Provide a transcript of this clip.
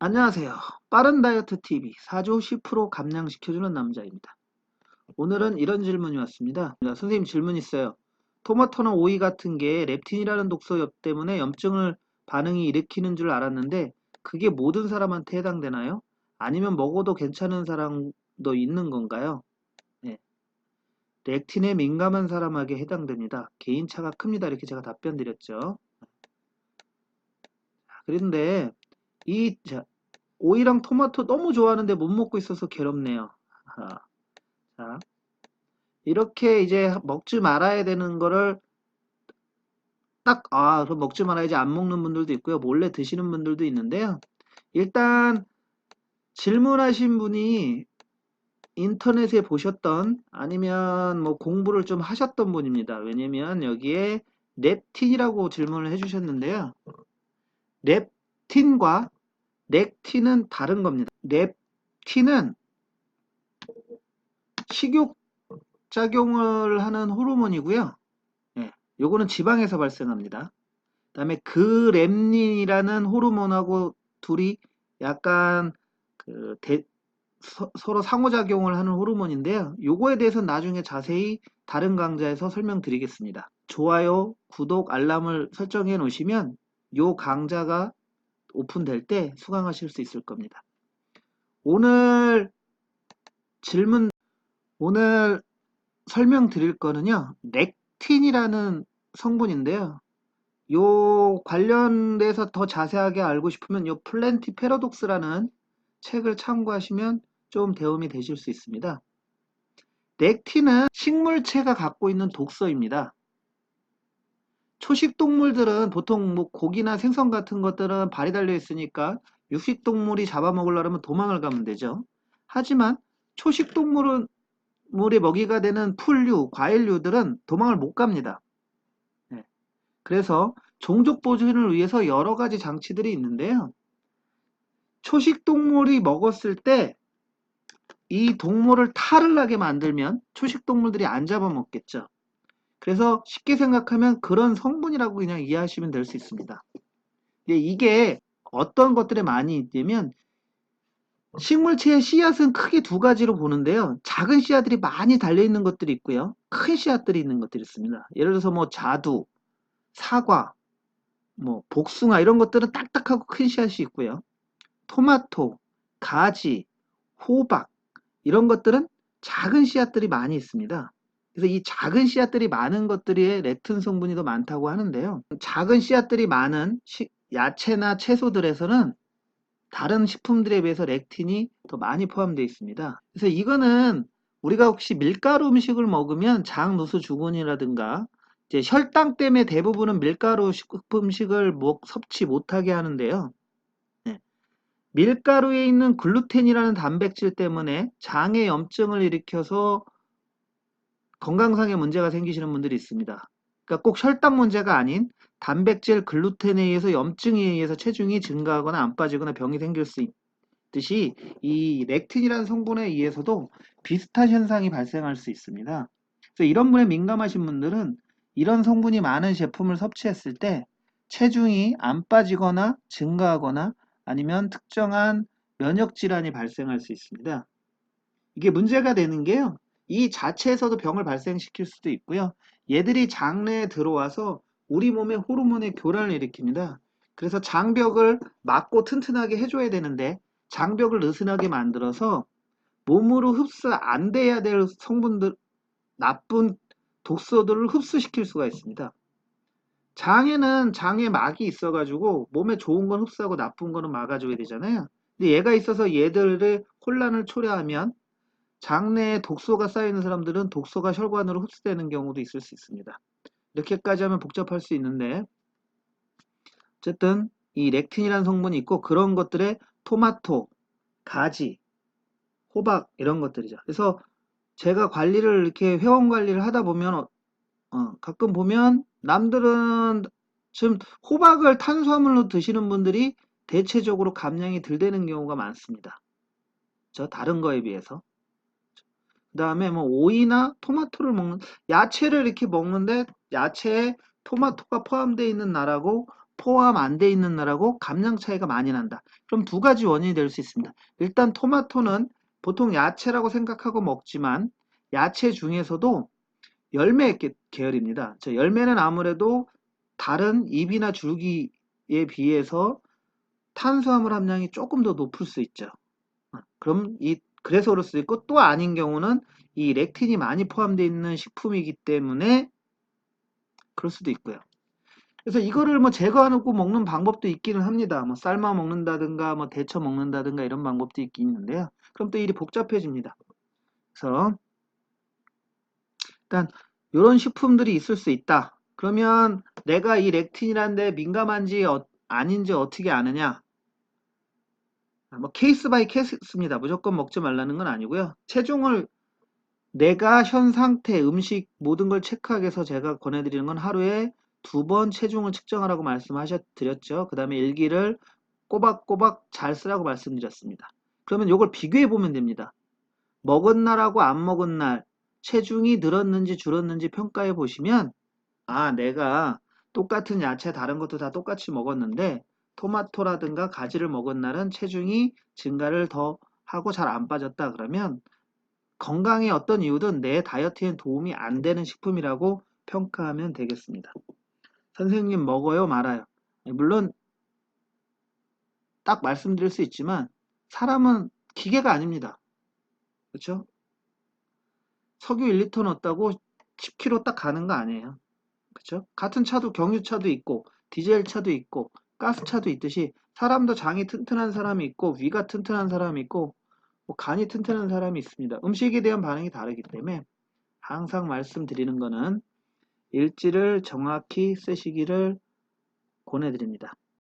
안녕하세요. 빠른 다이어트 TV 4조 10% 감량시켜주는 남자입니다. 오늘은 이런 질문이 왔습니다. 선생님 질문 있어요. 토마토나 오이 같은 게 렙틴이라는 독소 때문에 염증을 반응이 일으키는 줄 알았는데 그게 모든 사람한테 해당되나요? 아니면 먹어도 괜찮은 사람도 있는 건가요? 네. 렉틴에 민감한 사람에게 해당됩니다. 개인차가 큽니다. 이렇게 제가 답변 드렸죠. 그런데 이 자, 오이랑 토마토 너무 좋아하는데 못 먹고 있어서 괴롭네요. 아, 자, 이렇게 이제 먹지 말아야 되는 거를 딱, 아, 그럼 먹지 말아야지 안 먹는 분들도 있고요. 몰래 드시는 분들도 있는데요. 일단 질문하신 분이 인터넷에 보셨던 아니면 뭐 공부를 좀 하셨던 분입니다. 왜냐면 여기에 렙틴이라고 질문을 해주셨는데요. 렙틴과 넥틴은 다른 겁니다. 렙틴은 식욕작용을 하는 호르몬이고요. 예, 요거는 지방에서 발생합니다. 그 다음에 그렙닌이라는 호르몬하고 둘이 약간 그 대, 서, 로 상호작용을 하는 호르몬인데요. 요거에 대해서 나중에 자세히 다른 강좌에서 설명드리겠습니다. 좋아요, 구독, 알람을 설정해 놓으시면 요 강좌가 오픈될 때 수강하실 수 있을 겁니다. 오늘 질문, 오늘 설명드릴 거는요, 렉틴이라는 성분인데요. 요 관련돼서 더 자세하게 알고 싶으면 요 플랜티 패러독스라는 책을 참고하시면 좀 도움이 되실 수 있습니다. 렉틴은 식물체가 갖고 있는 독소입니다. 초식 동물들은 보통 뭐 고기나 생선 같은 것들은 발이 달려 있으니까 육식 동물이 잡아먹으려면 도망을 가면 되죠. 하지만 초식 동물은 물의 먹이가 되는 풀류, 과일류들은 도망을 못 갑니다. 네. 그래서 종족 보존을 위해서 여러 가지 장치들이 있는데요. 초식 동물이 먹었을 때 이 동물을 탈을 나게 만들면 초식 동물들이 안 잡아먹겠죠. 그래서 쉽게 생각하면 그런 성분이라고 그냥 이해하시면 될 수 있습니다. 이게 어떤 것들에 많이 있냐면 식물체의 씨앗은 크게 두 가지로 보는데요. 작은 씨앗들이 많이 달려있는 것들이 있고요. 큰 씨앗들이 있는 것들이 있습니다. 예를 들어서 뭐 자두, 사과, 뭐 복숭아 이런 것들은 딱딱하고 큰 씨앗이 있고요. 토마토, 가지, 호박 이런 것들은 작은 씨앗들이 많이 있습니다. 그래서 이 작은 씨앗들이 많은 것들이 렉틴 성분이 더 많다고 하는데요. 작은 씨앗들이 많은 시, 야채나 채소들에서는 다른 식품들에 비해서 렉틴이 더 많이 포함되어 있습니다. 그래서 이거는 우리가 혹시 밀가루 음식을 먹으면 장누수 주근이라든가 이제 혈당 때문에 대부분은 밀가루 음식을 먹, 섭취 못하게 하는데요. 네. 밀가루에 있는 글루텐이라는 단백질 때문에 장의 염증을 일으켜서 건강상의 문제가 생기시는 분들이 있습니다. 그러니까 꼭 혈당 문제가 아닌 단백질 글루텐에 의해서 염증에 의해서 체중이 증가하거나 안 빠지거나 병이 생길 수 있듯이 이 렉틴이라는 성분에 의해서도 비슷한 현상이 발생할 수 있습니다. 그래서 이런 분에 민감하신 분들은 이런 성분이 많은 제품을 섭취했을 때 체중이 안 빠지거나 증가하거나 아니면 특정한 면역 질환이 발생할 수 있습니다. 이게 문제가 되는 게요. 이 자체에서도 병을 발생시킬 수도 있고요. 얘들이 장내에 들어와서 우리 몸의 호르몬의 교란을 일으킵니다. 그래서 장벽을 막고 튼튼하게 해줘야 되는데 장벽을 느슨하게 만들어서 몸으로 흡수 안 돼야 될 성분들, 나쁜 독소들을 흡수시킬 수가 있습니다. 장에는 장에 막이 있어가지고 몸에 좋은 건 흡수하고 나쁜 거는 막아줘야 되잖아요. 근데 얘가 있어서 얘들의 혼란을 초래하면 장내에 독소가 쌓이는 사람들은 독소가 혈관으로 흡수되는 경우도 있을 수 있습니다. 이렇게까지 하면 복잡할 수 있는데 어쨌든 이 렉틴이라는 성분이 있고 그런 것들에 토마토, 가지, 호박 이런 것들이죠. 그래서 제가 관리를 이렇게 회원 관리를 하다 보면 어, 어, 가끔 보면 남들은 지금 호박을 탄수화물로 드시는 분들이 대체적으로 감량이 덜 되는 경우가 많습니다. 저 다른 거에 비해서. 그 다음에 뭐 오이나 토마토를 먹는 야채를 이렇게 먹는데 야채에 토마토가 포함되어 있는 나라고 포함 안 돼 있는 날하고 감량 차이가 많이 난다. 그럼 두 가지 원인이 될 수 있습니다. 일단 토마토는 보통 야채라고 생각하고 먹지만 야채 중에서도 열매 계- 계열입니다. 저 열매는 아무래도 다른 잎이나 줄기에 비해서 탄수화물 함량이 조금 더 높을 수 있죠. 어, 그럼 이 그래서 수도 있고 또 아닌 경우는 이 렉틴이 많이 포함되어 있는 식품이기 때문에 그럴 수도 있고요. 그래서 이거를 뭐 제거하고 먹는 방법도 있기는 합니다. 뭐 삶아 먹는다든가 뭐 데쳐 먹는다든가 이런 방법도 있긴 있는데요. 그럼 또 일이 복잡해집니다. 그래서 일단 이런 식품들이 있을 수 있다. 그러면 내가 이 렉틴이라는 데 민감한지 어- 아닌지 어떻게 아느냐? 아, 뭐 케이스 바이 케이스입니다. 무조건 먹지 말라는 건 아니고요. 체중을 내가 현 상태, 음식 모든 걸 체크하기 위해서 제가 권해드리는 건 하루에 두 번 체중을 측정하라고 말씀하셨드렸죠. 그 다음에 일기를 꼬박꼬박 잘 쓰라고 말씀드렸습니다. 그러면 이걸 비교해 보면 됩니다. 먹은 날하고 안 먹은 날 체중이 늘었는지 줄었는지 평가해 보시면 아 내가 똑같은 야채 다른 것도 다 똑같이 먹었는데 토마토라든가 가지를 먹은 날은 체중이 증가를 더 하고 잘 안 빠졌다 그러면 건강에 어떤 이유든 내 다이어트엔 도움이 안 되는 식품이라고 평가하면 되겠습니다. 선생님 먹어요 말아요. 물론 딱 말씀드릴 수 있지만 사람은 기계가 아닙니다. 그렇죠? 석유 1리터 넣었다고 10km 딱 가는 거 아니에요. 그렇죠? 같은 차도 경유차도 있고 디젤 차도 있고 가스차도 있듯이 사람도 장이 튼튼한 사람이 있고 위가 튼튼한 사람이 있고 뭐 간이 튼튼한 사람이 있습니다. 음식에 대한 반응이 다르기 때문에 항상 말씀드리는 거는 일지를 정확히 쓰시기를 권해드립니다.